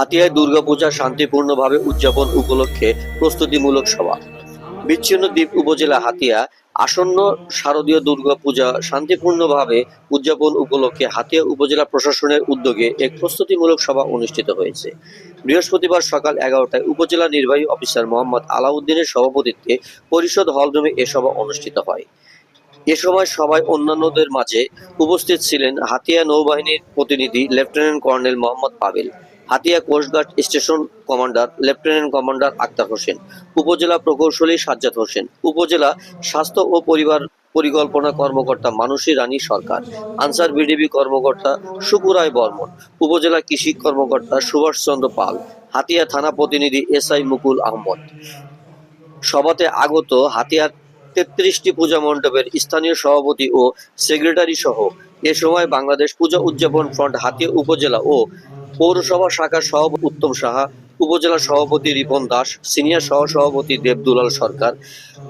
হাতিয়ায় দুর্গাপূজা শান্তিপূর্ণভাবে উদযাপন উপলক্ষে প্রস্তুতিমূলক সভা। বিচ্ছিন্ন দ্বীপ উপজেলা হাতিয়া আসন্ন শারদীয় দুর্গাপূজা শান্তিপূর্ণভাবে উদযাপন উপলক্ষে হাতিয়া উপজেলা প্রশাসনের উদ্যোগে এক প্রস্তুতিমূলক সভা অনুষ্ঠিত হয়েছে। বৃহস্পতিবার সকাল এগারোটায় উপজেলা নির্বাহী অফিসার মোহাম্মদ আলাউদ্দিনের সভাপতিত্বে পরিষদ হলরুমে এ সভা অনুষ্ঠিত হয়। এ সময় সবাই অন্যান্যদের মাঝে উপস্থিত ছিলেন হাতিয়া নৌবাহিনীর প্রতিনিধি lieutenant colonel Mohammad Pabel Hatiya coast guard station commander, lieutenant commander Akhtar Hossain, উপজেলা প্রকৌশলী সাজ্জাদ হোসেন, উপজেলা স্বাস্থ্য ও পরিবার পরিকল্পনা কর্মকর্তা মানসী রানী সরকার, আনসার বিডিবি কর্মকর্তা সুপুরায় বর্মন, উপজেলা কৃষি কর্মকর্তা সুভাষচন্দ্র পাল, হাতিয়া থানা প্রতিনিধি এস আই মুকুল আহমদ। সভাতে আগত হাতিয়ার তেত্রিশটি পূজা মণ্ডপের স্থানীয় সভাপতি ও সেক্রেটারি সহ এ সময় বাংলাদেশ পূজা উদযাপন ফ্রন্ট হাতিয়া উপজেলা ও পৌরসভা শাখার সভাপতি উত্তম সাহা, উপজেলা সভাপতি রিপন দাস, সিনিয়র সহ সভাপতি দেবদুলাল সরকার,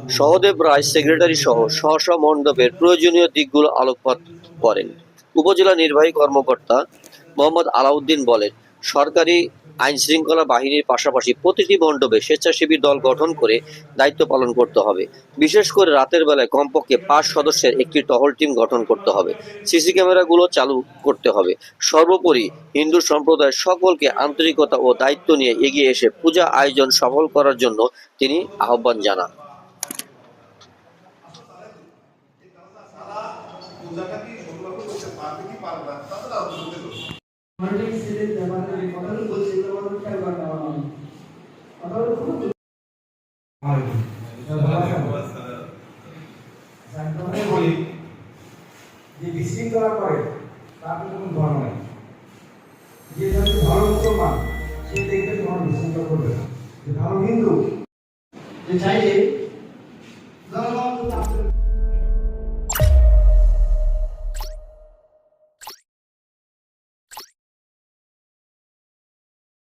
সহদেব রায় সেক্রেটারি সহ সহসা মণ্ডপের প্রয়োজনীয় দিকগুলো আলোকপাত করেন। উপজেলা নির্বাহী কর্মকর্তা মোহাম্মদ আলাউদ্দিন বলেন সরকারি আইন শৃঙ্খলা বাহিনীর পাশাপাশি প্রতিটি মণ্ডপে স্বেচ্ছাসেবী দল গঠন করে দায়িত্ব পালন করতে হবে। বিশেষ করে রাতের বেলায় কমপক্ষে পাঁচ সদস্যের একটি টহল টিম গঠন করতে হবে। সিসি ক্যামেরাগুলো চালু করতে হবে। সর্বোপরি হিন্দু সম্প্রদায়ের সকলকে আন্তরিকতা ও দায়িত্ব নিয়ে এগিয়ে এসে পূজা আয়োজন সফল করার জন্য তিনি আহ্বান জানান। আলোচনা করবে অনেক ছেলে আমাদের এই কথাগুলো বলছে এগুলো আমাদের খেয়াল রাখতে হবে না। কথাগুলো খুব যে বিশৃঙ্খলা করে তার কোনো ধর্ম নাই। যে যাতে ভালো মুসলমান সে দেখবে ধর্ম বিশৃঙ্খলা করবে না। যে ভালো হিন্দু যে চাইলে